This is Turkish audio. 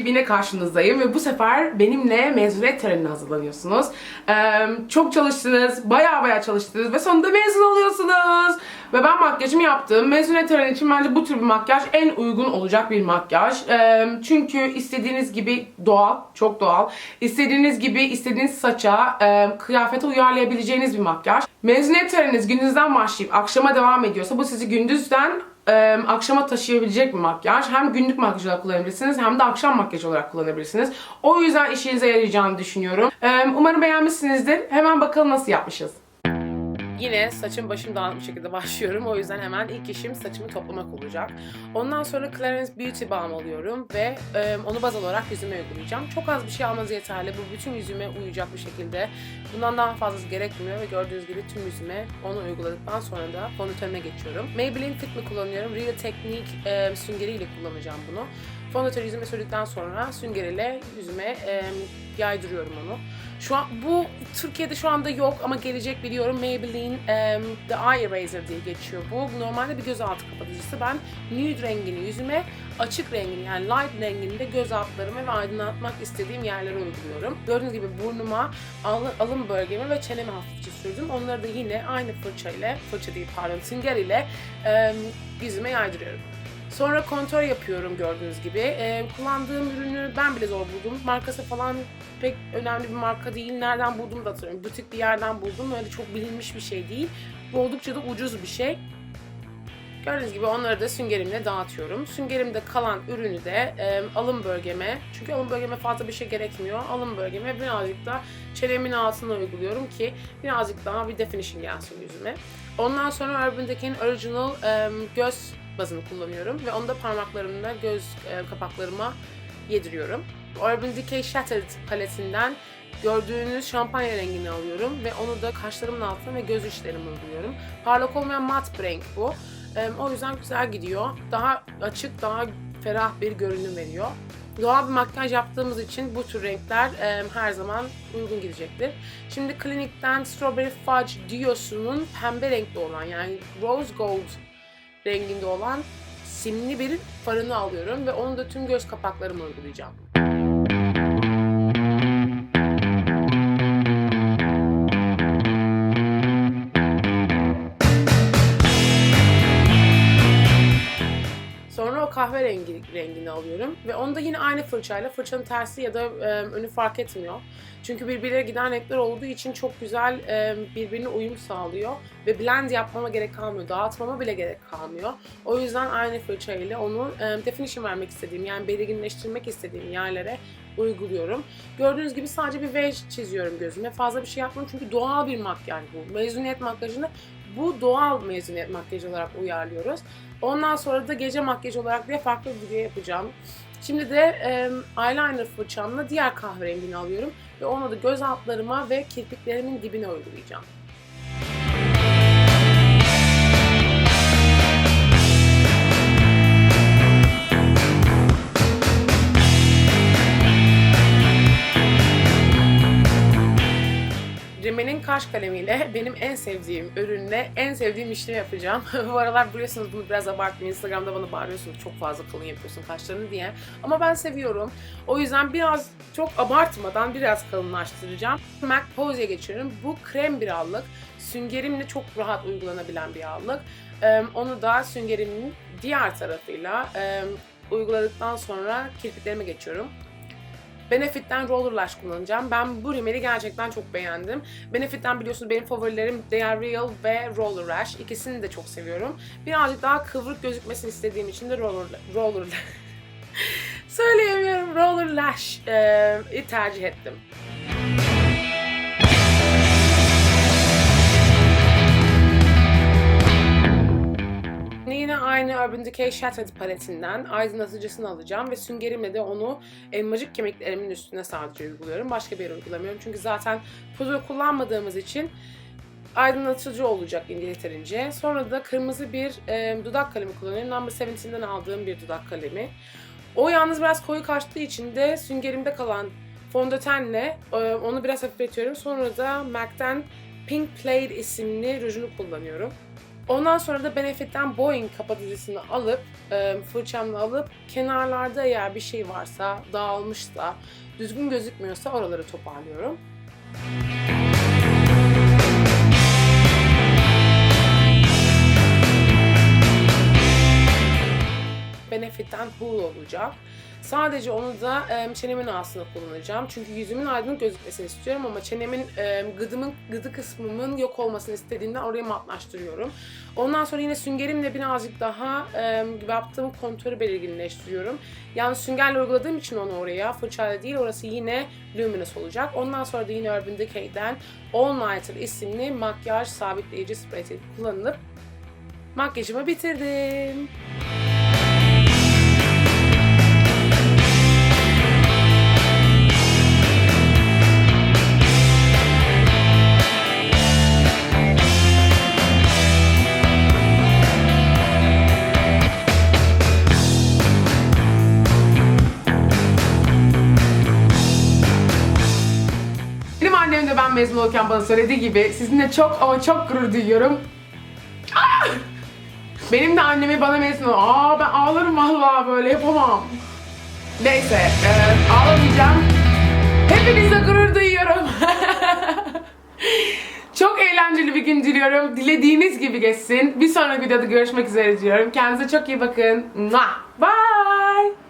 yine karşınızdayım ve bu sefer benimle mezuniyet törenine hazırlanıyorsunuz. Ee, çok çalıştınız, baya baya çalıştınız ve sonunda mezun oluyorsunuz. Ve ben makyajımı yaptım. Mezuniyet töreni için bence bu tür bir makyaj en uygun olacak bir makyaj. Ee, çünkü istediğiniz gibi doğal, çok doğal. İstediğiniz gibi istediğiniz saça, e, kıyafete uyarlayabileceğiniz bir makyaj. Mezuniyet töreniniz gününüzden başlayıp akşama devam ediyorsa bu sizi gündüzden e, akşama taşıyabilecek bir makyaj. Hem günlük makyaj olarak kullanabilirsiniz hem de akşam makyaj olarak kullanabilirsiniz. O yüzden işinize yarayacağını düşünüyorum. E, umarım beğenmişsinizdir. Hemen bakalım nasıl yapmışız. Yine saçım başım dağınık bir şekilde başlıyorum. O yüzden hemen ilk işim saçımı toplamak olacak. Ondan sonra Clarins Beauty Balm alıyorum ve e, onu baz olarak yüzüme uygulayacağım. Çok az bir şey almanız yeterli. Bu bütün yüzüme uyacak bir şekilde. Bundan daha fazlası gerekmiyor ve gördüğünüz gibi tüm yüzüme onu uyguladıktan sonra da fondötenime geçiyorum. Maybelline Fit Me kullanıyorum. Real Technique e, süngeriyle kullanacağım bunu. Fondöteni yüzüme sürdükten sonra süngeriyle yüzüme e, yaydırıyorum onu. Şu an bu Türkiye'de şu anda yok ama gelecek biliyorum. Maybelline em, The Eye Eraser diye geçiyor bu. Normalde bir gözaltı kapatıcısı. Ben nude rengini yüzüme, açık rengini yani light rengini de göz altlarıma ve aydınlatmak istediğim yerlere uyguluyorum. Gördüğünüz gibi burnuma, alın, alın bölgeme ve çeneme hafifçe sürdüm. Onları da yine aynı fırça ile, fırça değil pardon, sünger ile em, yüzüme yaydırıyorum. Sonra kontör yapıyorum gördüğünüz gibi. Ee, kullandığım ürünü ben bile zor buldum. Markası falan pek önemli bir marka değil. Nereden buldum da hatırlamıyorum. Butik bir yerden buldum. Öyle çok bilinmiş bir şey değil. Bu oldukça da ucuz bir şey. Gördüğünüz gibi onları da süngerimle dağıtıyorum. Süngerimde kalan ürünü de e, alın bölgeme, çünkü alın bölgeme fazla bir şey gerekmiyor. Alın bölgeme birazcık da çenemin altına uyguluyorum ki birazcık daha bir definition gelsin yüzüme. Ondan sonra Urban Decay'in Original e, göz bazını kullanıyorum ve onu da parmaklarımla göz e, kapaklarıma yediriyorum. Urban Decay Shattered paletinden gördüğünüz şampanya rengini alıyorum ve onu da kaşlarımın altına ve göz uçlarıma uyguluyorum. Parlak olmayan mat bir renk bu. E, o yüzden güzel gidiyor. Daha açık, daha ferah bir görünüm veriyor. Doğal bir makyaj yaptığımız için bu tür renkler e, her zaman uygun gidecektir. Şimdi Clinique'den Strawberry Fudge Diosu'nun pembe renkli olan yani Rose Gold renginde olan simli bir farını alıyorum ve onu da tüm göz kapaklarıma uygulayacağım. Kahverengi rengini alıyorum ve onu da yine aynı fırçayla fırçanın tersi ya da e, önü fark etmiyor. Çünkü birbirine giden renkler olduğu için çok güzel e, birbirine uyum sağlıyor ve blend yapmama gerek kalmıyor, dağıtmama bile gerek kalmıyor. O yüzden aynı fırçayla onu e, definition vermek istediğim yani belirginleştirmek istediğim yerlere uyguluyorum. Gördüğünüz gibi sadece bir V çiziyorum gözüme. Fazla bir şey yapmıyorum çünkü doğal bir makyaj bu. Mezuniyet makyajını bu doğal mezuniyet makyajı olarak uyarlıyoruz. Ondan sonra da gece makyaj olarak diye farklı bir video yapacağım. Şimdi de e, eyeliner fırçamla diğer kahverengini alıyorum ve onu da göz altlarıma ve kirpiklerimin dibine uygulayacağım. Kaş kalemiyle benim en sevdiğim ürünle en sevdiğim işlemi yapacağım. Bu aralar biliyorsunuz bunu biraz abarttım. Instagram'da bana bağırıyorsunuz çok fazla kalın yapıyorsun kaşlarını diye. Ama ben seviyorum. O yüzden biraz çok abartmadan biraz kalınlaştıracağım. MAC Pose'ye geçiyorum. Bu krem bir allık. Süngerimle çok rahat uygulanabilen bir allık. Onu da süngerimin diğer tarafıyla uyguladıktan sonra kirpiklerime geçiyorum. Benefit'ten Roller Lash kullanacağım. Ben bu rimeli gerçekten çok beğendim. Benefit'ten biliyorsunuz benim favorilerim They Are Real ve Roller Lash. İkisini de çok seviyorum. Birazcık daha kıvrık gözükmesini istediğim için de Roller, roller Söyleyemiyorum. Roller Lash e, tercih ettim. Urban Decay Shattered paletinden aydınlatıcısını alacağım ve süngerimle de onu elmacık kemiklerimin üstüne sadece uyguluyorum. Başka bir yere uygulamıyorum. Çünkü zaten pudra kullanmadığımız için aydınlatıcı olacak yeterince. Sonra da kırmızı bir e, dudak kalemi kullanıyorum. Number 17'den aldığım bir dudak kalemi. O yalnız biraz koyu kaçtığı için de süngerimde kalan fondötenle e, onu biraz hafifletiyorum. Sonra da MAC'ten Pink Plate isimli rujunu kullanıyorum. Ondan sonra da Benefit'ten Boeing kapatıcısını alıp, e, fırçamla alıp kenarlarda eğer bir şey varsa, dağılmışsa, düzgün gözükmüyorsa oraları toparlıyorum. Benefit'ten Hull olacak. Sadece onu da e, çenemin altında kullanacağım. Çünkü yüzümün aydınlık gözükmesini istiyorum ama çenemin, e, gıdımın, gıdı kısmımın yok olmasını istediğimden orayı matlaştırıyorum. Ondan sonra yine süngerimle birazcık daha e, yaptığım kontörü belirginleştiriyorum. Yani süngerle uyguladığım için onu oraya, fırçayla değil orası yine luminous olacak. Ondan sonra da yine Urban Decay'den All Nighter isimli makyaj sabitleyici sprey kullanılıp makyajımı bitirdim. Benim annem de ben mezun olurken bana söylediği gibi sizinle çok ama çok gurur duyuyorum. Ah! Benim de annemi bana mezun ol. Aa ben ağlarım vallahi böyle yapamam. Neyse e, ağlamayacağım. Hepinizle gurur duyuyorum. çok eğlenceli bir gün diliyorum. Dilediğiniz gibi geçsin. Bir sonraki videoda görüşmek üzere diyorum. Kendinize çok iyi bakın. Bye!